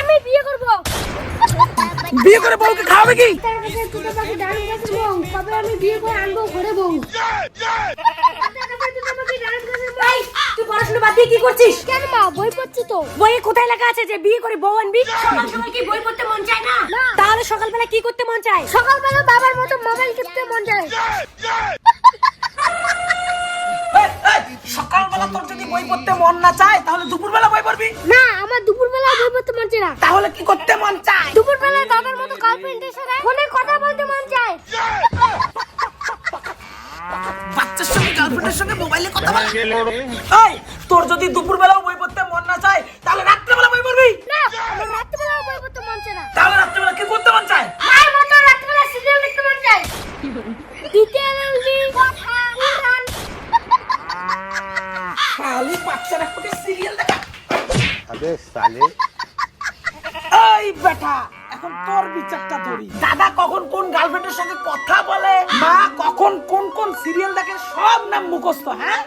আমি বিয়ে করব। বিয়ে করে বউকে খাওয়াবে কি? আমি বিয়ে করে আনব ঘরে বউ। তুই পড়াশোনা বাদ দিয়ে কি করছিস? কেন মা বই পড়ছি তো। বইয়ে কোথায় লেখা আছে যে বিয়ে করে বউ আনবি? সকাল সকাল কি বই পড়তে মন চায় না। তাহলে সকালবেলা কি করতে মন চায়? সকালবেলা বাবার মতো মোবাইল টিপতে মন এই, সকালবেলা তোর যদি বই পড়তে মন না চায় তাহলে দুপুরবেলা বই পড়বি? না আমার দুপুরবেলা বই পড়তে মন চায় না। তাহলে কি করতে মন চায়? দুপুরবেলা দাদার মতো গার্লফ্রেন্ডের সাথে ফোনে কথা বলতে মন চায়। বাচ্চার সঙ্গে গার্লফ্রেন্ডের সঙ্গে মোবাইলে কথা বলে। এই তোর যদি দুপুরবেলাও শালি বাচ্চারা কোকে সিরিয়াল দেখা। আবে শালি। এই বেটা এখন তোর বিচারটা ধরি। দাদা কখন কোন গার্লফ্রেন্ডের সঙ্গে কথা বলে? মা কখন কোন কোন সিরিয়াল দেখে সব নাম মুখস্থ হ্যাঁ?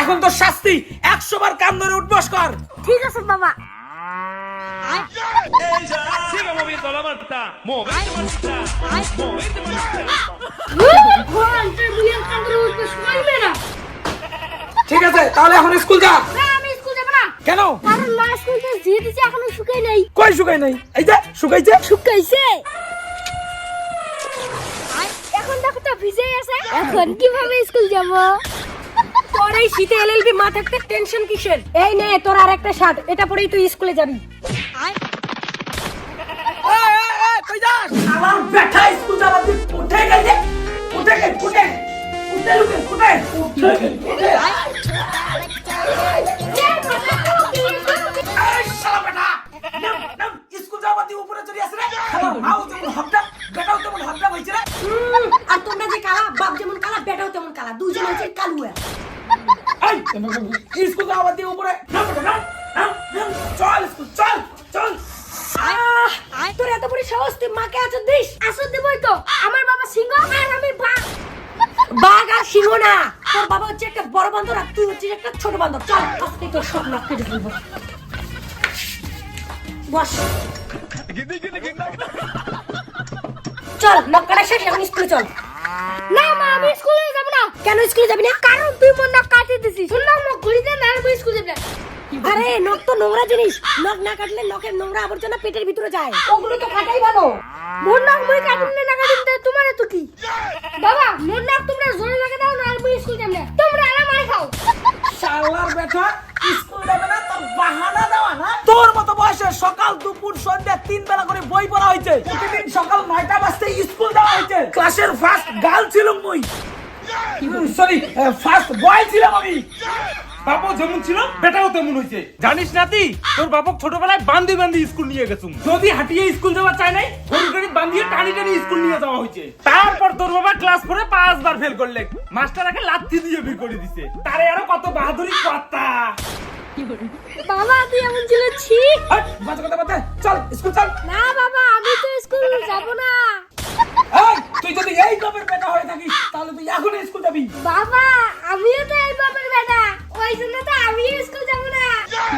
এখন তোর শাস্তি একশো বার কান ধরে উঠবস কর। ঠিক আছে বাবা। Sigue moviendo la manta, moverte manta, moverte manta. ¡Juan, te voy a encantar un pescual, mira! ঠিক আছে তাহলে এখন স্কুল যা। না আমি স্কুল যাব না। কেন? কারণ মা স্কুল থেকে দিয়ে দিছে এখনও শুকাই নাই। কই শুকাই নাই? এই যে শুকাইছে? শুকাইছে। এখন দেখো তো ভিজে আছে এখন কীভাবে স্কুল যাব? তোর এই শীতে এলএলবি মা থাকতে টেনশন কিসের? এই নে তোর আর একটা শার্ট এটা পরেই তুই স্কুলে যাবি। কই যাস। আমার বেটা স্কুল যাবার দিন উঠে গেছে। উঠে গেছে উঠে। আর তোমরা যে কালা বাপ যেমন কালা বেটাও তেমন কালা দুজন হচ্ছে কালুয়া। স্কুল যাওয়া দিয়ে উপরে বাঘ না। তোর বাবা হচ্ছে একটা বড় বান্দর আর তুই হচ্ছিস একটা ছোট বান্দর। চল আজকে তোর সব নাক কেটে ফেলব। বস। চল নখ কাটা শেষ এখন স্কুলে চল। না মা আমি স্কুলে যাব না। কেন স্কুলে যাবি না? কারণ তুই মন না কাটিয়ে দিছিস। শুন না মুখ ঘুরি দে না আর আমি স্কুলে যাব না। আরে নখ তো নোংরা জিনিস। নখ না কাটলে নখের নোংরা আবর্জনা পেটের ভিতরে যায়। ওগুলো তো কাটাই ভালো। মোর মুই কাটিম না কাটিম তে তোমার তো কি? বাবা মোর নাক তোমরা জোরে লাগা দাও না আর মুই স্কুল যাব না। তোমরা মারি খাও। শালার বেটা স্কুল যাবে না তোর বাহানা দেওয়া না? তোর মতো বয়সে সকাল দুপুর সন্ধ্যা তিন বেলা করে বই পড়া হয়েছে। প্রতিদিন সকাল নয়টা বাজতে স্কুল দেওয়া হয়েছে। ক্লাসের ফার্স্ট গার্ল ছিলাম মুই। সরি ফার্স্ট বয় ছিলাম আমি। বাবু যেমন ছিল বেটাও তেমন হয়েছে। জানিস নাতি তোর বাবক ছোটবেলায় বান্দি বান্দি স্কুল নিয়ে গেছুম যদি হাঁটিয়ে স্কুল যাওয়া চায় নাই গরু গাড়ি বান্ধিয়ে টানি টানি স্কুল নিয়ে যাওয়া হয়েছে। তারপর তোর বাবা ক্লাস করে পাঁচবার ফেল করলে মাস্টার আগে লাথি দিয়ে বের করে দিছে। তারে আরও কত বাহাদুরি কথা বাবা তুই এমন ছিল? ছি। বাজে কথা বাদ চল স্কুল চল। না বাবা আমি তো স্কুল যাব না। তুই যদি এই বাপের বেটা হয়ে থাকিস তাহলে তুই এখন স্কুল যাবি। বাবা আমিও তো এই বাপের ওই জন্য তো আমি স্কুল যাব না।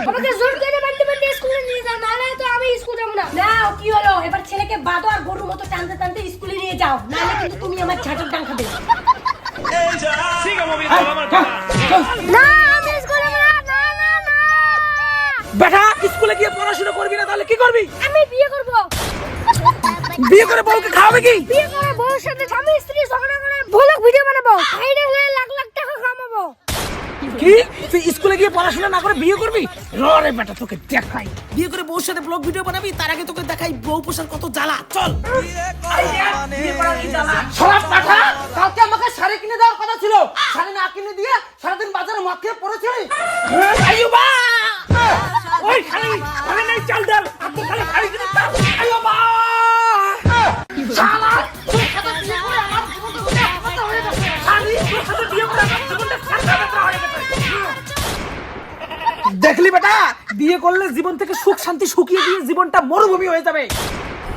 আমাকে জোর করে বাড়িতে বাড়িতে স্কুলে নিয়ে যাও নাহলে তো আমি স্কুল যাব না। নাও কি হলো? এবার ছেলেকে বাদো আর গরুর মতো টানতে টানতে স্কুলে নিয়ে যাও নাহলে কিন্তু তুমি আমার ঝাঁটার ডাং খাবে. না আমি স্কুল যাব না না না না। বেটা স্কুলে গিয়ে পড়াশোনা করবি না তাহলে কি করবি? আমি বিয়ে করব। বিয়ে করে বউকে খাওয়াবে কি? বিয়ে করে বউর সাথে স্বামী স্ত্রী ঝগড়া করে ভুলক ভিডিও বানাবো। ভাইরাল হয়ে লাখ লাখ টাকা কামাবো কি? তুই স্কুলে গিয়ে পড়াশোনা না করে বিয়ে করবি? রে বেটা তোকে দেখাই। বিয়ে করে বউর সাথে ব্লগ ভিডিও বানাবি তার আগে তোকে দেখাই বউ পোষার কত জ্বালা। চল। সরাব পাঠা কালকে আমাকে শাড়ি কিনে দেওয়ার কথা ছিল। শাড়ি না কিনে দিয়ে সারাদিন বাজারে মদ খেয়ে পড়েছিলি? আইয়ুবা! ওই খালি খালি নাই চাল ডাল। দেখলি বেটা বিয়ে করলে জীবন থেকে সুখ শান্তি শুকিয়ে দিয়ে জীবনটা মরুভূমি হয়ে যাবে।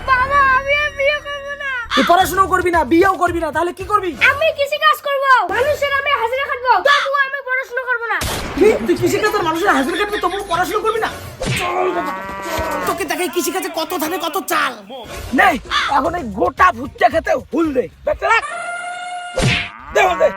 বাবা আমি বিয়ে করব না। তুই পড়াশোনাও করবি না বিয়েও করবি না তাহলে কি করবি? আমি কৃষি কাজ করব। মানুষের আমি হাজিরা খাটবো। তবুও আমি পড়াশোনা করব না। কি? তুই কৃষিকাজের মানুষের হাজির কাটবি তবু পড়াশোনা করবি না। তোকে দেখাই কৃষিকাজে কত ধানে কত চাল। নে এখন এই গোটা ভুট্টা খেতে হুল দে বেটা দে হুল দে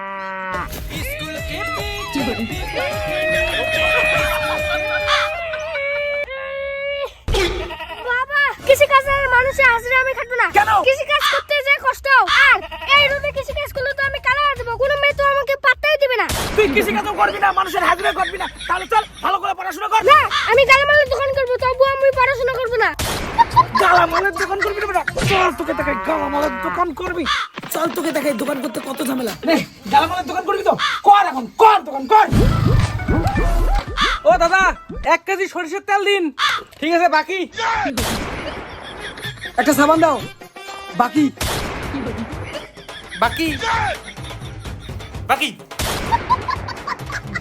কৃষি কাজের মানুষের হাজিরা আমি খাটবো না। কেন? কৃষি কাজ করতে যে কষ্ট। আর এই রোদে কৃষি কাজ করলে তো আমি কালা হয়ে যাব। কোনো মেয়ে তো আমাকে পাত্তাই দিবে না। তুই কৃষিকাজও করবি না মানুষের হাজিরা করবি না। তাহলে চল ভালো করে পড়াশোনা কর। না আমি গালামালের দোকান করব তবুও আমি পড়াশোনা করব না। গালামালের দোকান করবি না চল তোকে দেখাই গালামালের দোকান করবি। চল তোকে দেখাই দোকান করতে কত ঝামেলা। নে গালামালের দোকান করবি তো? কর এখন কর দোকান কর। ও দাদা এক কেজি সরিষার তেল দিন। ঠিক আছে বাকি? একটা সাবান দাও। বাকি। বাকি। বাকি।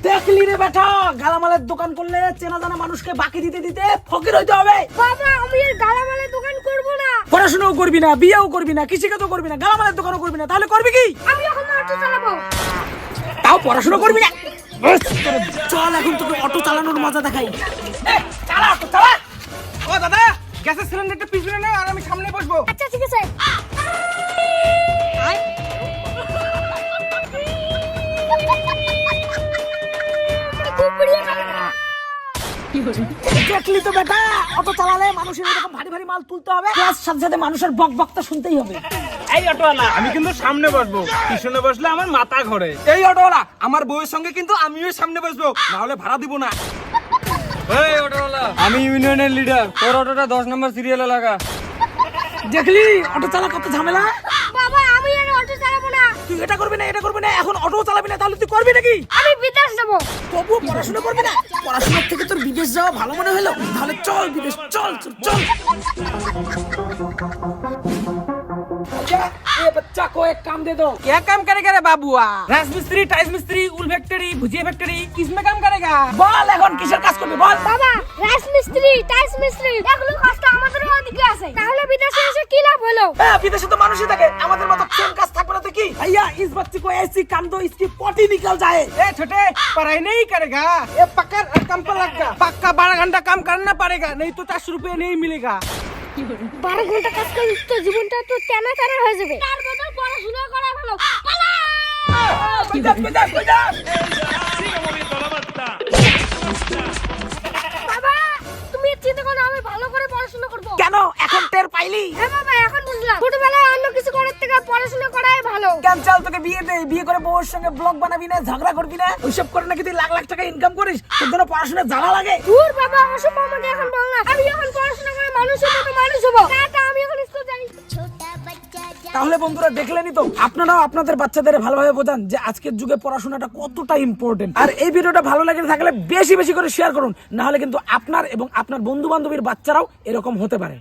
দেখলি রে বেটা গালামালের দোকান করলে চেনা জানা মানুষকে বাকি দিতে দিতে ফকির হইতে হবে। বাবা আমি আর গালামালের দোকান করব না। পড়াশোনাও করবি না বিয়েও করবি না কৃষিকাজও করবি না গালামালের দোকানও করবি না তাহলে করবি কি? আমি এখন অটো চালাবো। তাও পড়াশোনা করবি না? চল এখন তোকে অটো চালানোর মজা দেখাই। চালা অটো চালা। গ্যাসের সিলিন্ডারটা পিছনে নাও আর আমি সামনে বসবো। আচ্ছা ঠিক আছে। দেখলি তো বেটা অটো চালালে মানুষের এরকম ভারী ভারী মাল তুলতে হবে প্লাস সাথে সাথে মানুষের বক বকটা শুনতেই হবে। এই অটোওয়ালা আমি কিন্তু সামনে বসবো পিছনে বসলে আমার মাথা ঘরে। এই অটোওয়ালা আমার বউয়ের সঙ্গে কিন্তু আমিও সামনে বসবো না হলে ভাড়া দিব না। আমি ইউনিয়নের লিডার। তোর অটোটা দশ নম্বর সিরিয়ালে লাগা। দেখলি? অটো চালা কত ঝামেলা? বাবা আমি আর অটো চালাবো না। তুই এটা করবি না এটা করবি না এখন অটো চালাবি না তাহলে তুই করবি নাকি? আমি বিদেশ যাব। তবু পড়াশোনা করবি না? পড়াশোনার থেকে তোর বিদেশ যাওয়া ভালো মনে হলো? তাহলে চল বিদেশ চল চল চল। ये बच्चा को एक काम दे दो क्या काम करेगा रे बाबुआ राज मिस्त्री टाइस मिस्त्री उल फैक्ट्री भुजिया फैक्ट्री किसमें काम करेगा বল এখন কিসের কাজ করবি বল বাবা রাজমিস্ত্রি টাইলস মিস্ত্রি এগুলো কষ্ট আমাদেরও ওদিকে আছে তাহলে বিদেশে এসে কি লাভ হলো হ্যাঁ বিদেশে তো মানুষই থাকে আমাদের মতো সেম কাজ থাকবে না তো কি भैया इस बच्चे को ऐसी काम दो इसकी पोटी निकल जाए ए छोटे पढ़ाई नहीं करेगा ये पक्का काम पर लगेगा पक्का बारह घंटा काम करना पड़ेगा नहीं तो दस रुपए नहीं मिलेगा বারো ঘণ্টা কাজ করলে তো জীবনটা তো টানা টানা হয়ে যাবে। তার বদল পড়াশোনা করা ভালো। বাবা তুমি চিন্তা করো আমি ভালো করে পড়াশোনা করব। কেন? এখন টের পাইলি? হ্যাঁ বাবা এখন বুঝলাম। ছোটবেলায় অন্য কিছু করার থেকে পড়াশোনা করাই ভালো। কেন চল তোকে বিয়ে দে বিয়ে করে বউর সঙ্গে ব্লগ বানাবি না ঝগড়া করবি না? ওইসব করে নাকি তুই লাখ লাখ টাকা ইনকাম করিস? তোর জন্য পড়াশোনা জ্বালা লাগে। দূর বাবা ওসব আমাকে এখন বল না। আমি এখন তাহলে বন্ধুরা দেখলেনি তো, আপনারাও আপনাদের বাচ্চাদের ভালোভাবে বোঝান যে আজকের যুগে পড়াশোনাটা কতটা ইম্পর্টেন্ট আর এই ভিডিওটা ভালো লাগে থাকলে বেশি বেশি করে শেয়ার করুন, নাহলে কিন্তু আপনার এবং আপনার বন্ধু বান্ধবীর বাচ্চারাও এরকম হতে পারে।